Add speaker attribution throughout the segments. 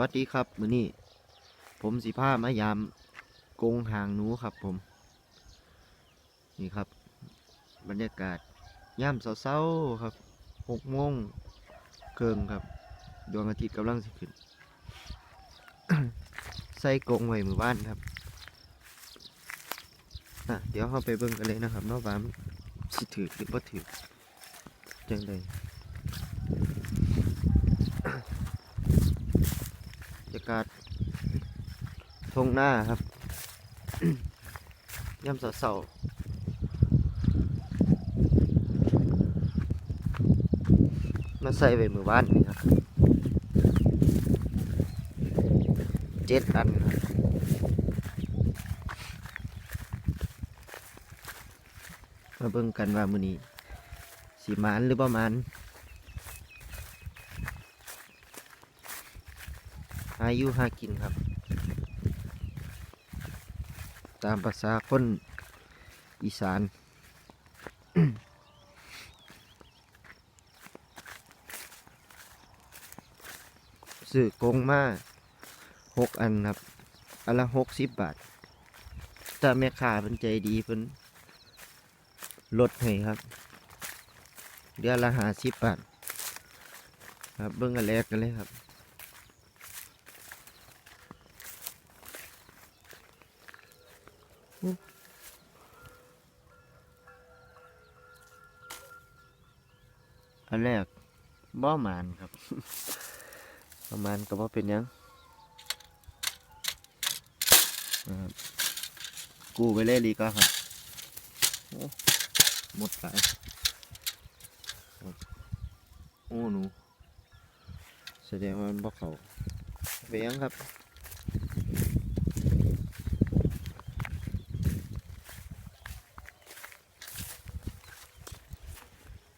Speaker 1: วัสดีครับมือนี้ผมสิพามายามกงหางหนูครับผม นี่ครับ บรรยากาศย่ามเศร้าๆครับหกโมงเกิงครับดวงอาทิตย์กำลังสิขึ้น ใส่กงไว้มือบ้านครับเดี๋ยวเราไปเบิ่งกันเลยนะครับนาะว่ามันสิถือหรือบ่ถือจังได บรรยากาศทงหน้าครับย่ำเสาๆมาใส่ไว้มือบ้านนี่ครับเจ็ดอันครับมาเบิ่งกันว่ามือนี้สีมานหรือประมาณ อายุหากินครับ ตามภาษาคนอีสานซื้อกงมาหกอันครับ อันละหกสิบบาท แต่แม่ค้าเพิ่นใจดีเพิ่นลดให้ครับ เดือนละห้าสิบบาท ครับเบิ่งกันแรกกันเลยครับ อันแรกบ่หมานครับ ประมาณก็บ่เป็นยังกูไปเล่นดีก็ครับหมดสายโอ้หนูแสดงว่ามันบ่เขาไปยังครับ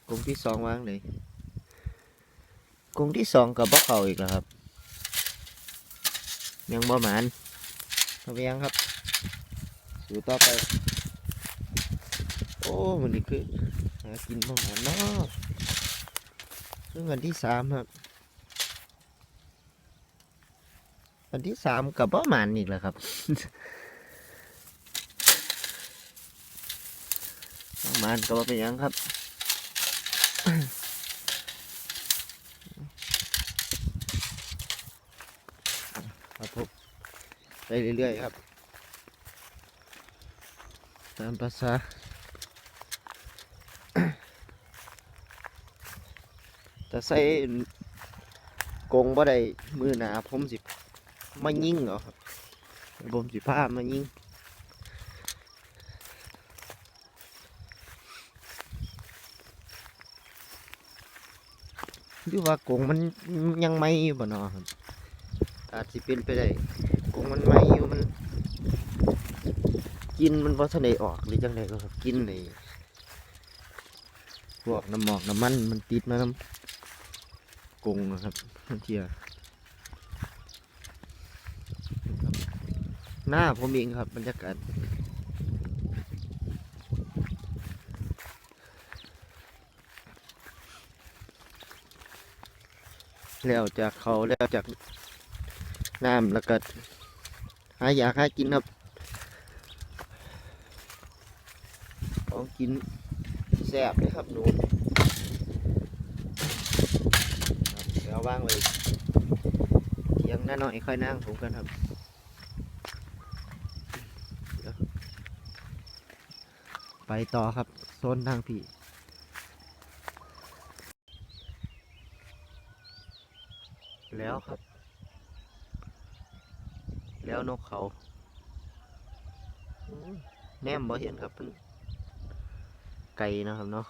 Speaker 1: กงที่สองวางเลยกงที่สองกับบ่เขาอีกแล้วครับ ยังบ่หมานเอาไปยังครับสู่ต่อไป โอ้มันนี่คือหากินบ่หมานเนาะเรื่องอันที่สามครับอันที่สามกับบ่หมานอีกแล้วครับบ่หมานก็บ่เป็นยังครับผม ไปเรื่อยๆครับ ตามภาษาแต่ใส่กรงบ่ได้มือหนาผมสิมายิงเหรอครับผมสิพามายิงหรือว่ากงมันยังไม่อยู่บ่เนาะครับอาจสิเป็นไปได้ มันไหม่อยู่มัน กินมันบ่ทันได้ออกหรือจังไดก็ครับกินเลยพวกน้ำหมอกน้ำมันมันติดมาน้ำกงนะครับบางเทียหน้าผมเองครับบรรยากาศแล้วจากเขาแล้วจากน้ำแล้วก็ หาอยากหากินครับของกินแซ่บเลยครับหนูเดี๋ยวว่างไว้เทียงน้าหน่อยค่อยนั่งผมกันครับไปต่อครับโซนทางพี่แล้วครับ แล้วนกเขาแนมบ่เห็นครับเพิ่นไก่นะครับเนาะ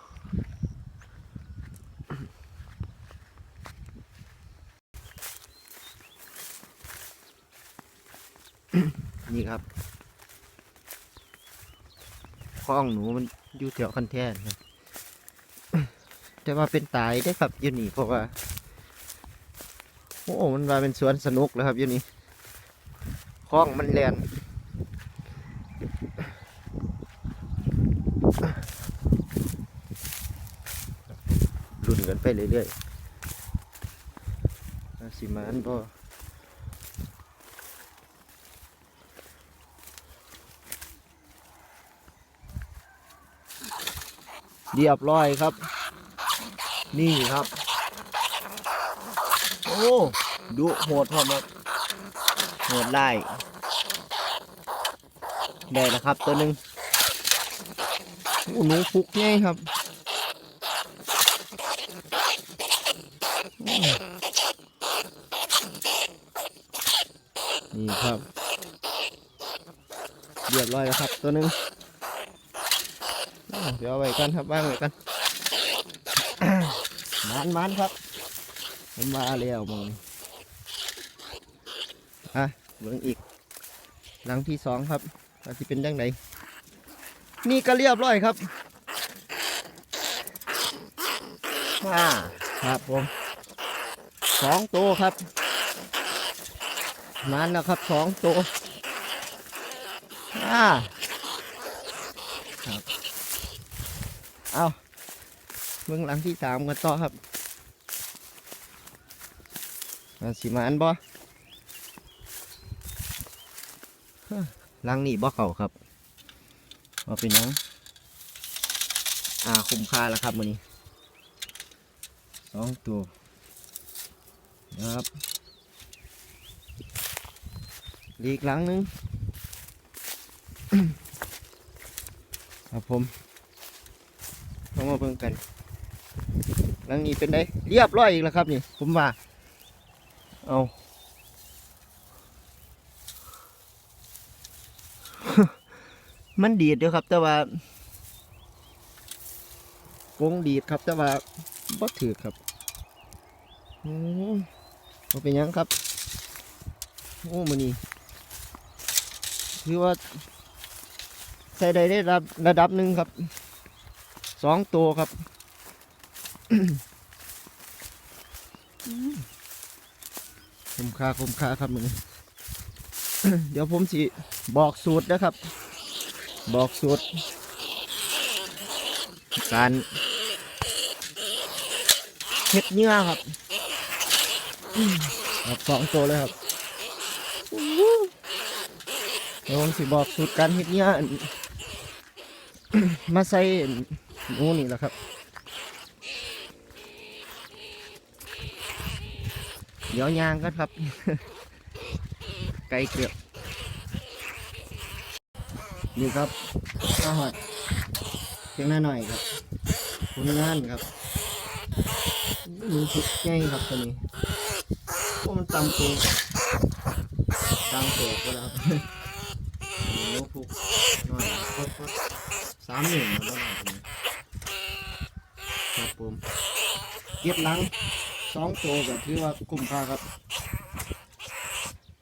Speaker 1: นี่ครับข้องหนูมันอยู่แถวคันแท่นครับแต่ว่าเป็นตายได้ครับอยู่นี่เพราะว่า โอ้ มันว่าเป็นสวนสนุกแล้วครับอยู่นี่ คล้องมันแลนรุนกันไปเรื่อยๆสิมานบ่เรียบร้อยครับ นี่ครับ โอ้ ดูโหดหอมาก บโหดได้ได้แล้วครับ ตัวหนึ่งหนูฟุกไงครับนี่ครับเรียบร้อยแล้วครับ ตัวหนึ่งเดี๋ยวเอาไว้กันครับว่างไว้กันมันมันครับผมมาแล้วมึง อะเบิ่งอีก หลังที่สองครับว่าสิเป็นยังไงนี่ก็เรียบร้อยครับอ่าครับผมสองตัวครับมันแล้วครับสองตัวอ่าครับเอาเบื้องหลังที่สามกันต่อครับอ่าสิมานบ่ฮะห ลังนี่บ่เข่าครับว่าเป็นยังอ่าคุ้มค่าแล้วครับมือนี้สองตัวนะครับอีกหลังหนึงครับผมลองมาเบิ่งกันหลังนี้เป็นไดเรียบร้อยอีกแล้วครับนี่ผมว่าเอา มันดีดเด้อครับ แต่ว่ากงดีดครับ แต่ว่าบ่ถือครับอืมเป็นหยังครับโอ้มันนี่คือว่าใส่ได้ได้ระดับระดับหนึ่งครับสองตัวครับคุ้มค่าคุ้มค่าครับมึงเดี๋ยวผมสิบอกสูตรนะครับ บอกสูตรการเฮ็ดเนื้อครับครับสองตัวเลยครับเดี๋ยวผมสิบอกสูตรการเฮ็ดเนื้อมาใส่นูนี่แหละครับ เดี๋ยวยางกันครับ ไก่เกลือบ นี่ครับอาวหารเพียงหน้าหน่อยครับผลงานครับหนูสุดใหญ่ครับตัวนี้โอ้มันตำตัวตำตัวก็แล้วครับหนูกหน่อยครับสามหนึ่งมาแล้วครับครับผมเก็บหลังสองตัวก็ถือว่าคุ้มค่าครับ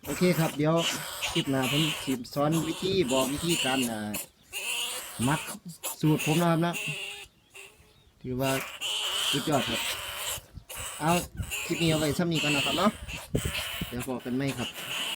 Speaker 1: โอเคครับ เดี๋ยว คลิปหน้าผมสิสอนวิธีบอกวิธีการอ่ามักสูตรผมนะครับนะถือว่าสุดยอดครับเอาคลิปนี้เอาไว้ซ้ำนี้ก่อนนะครับเนาะเดี๋ยวบอกกันไหมครับ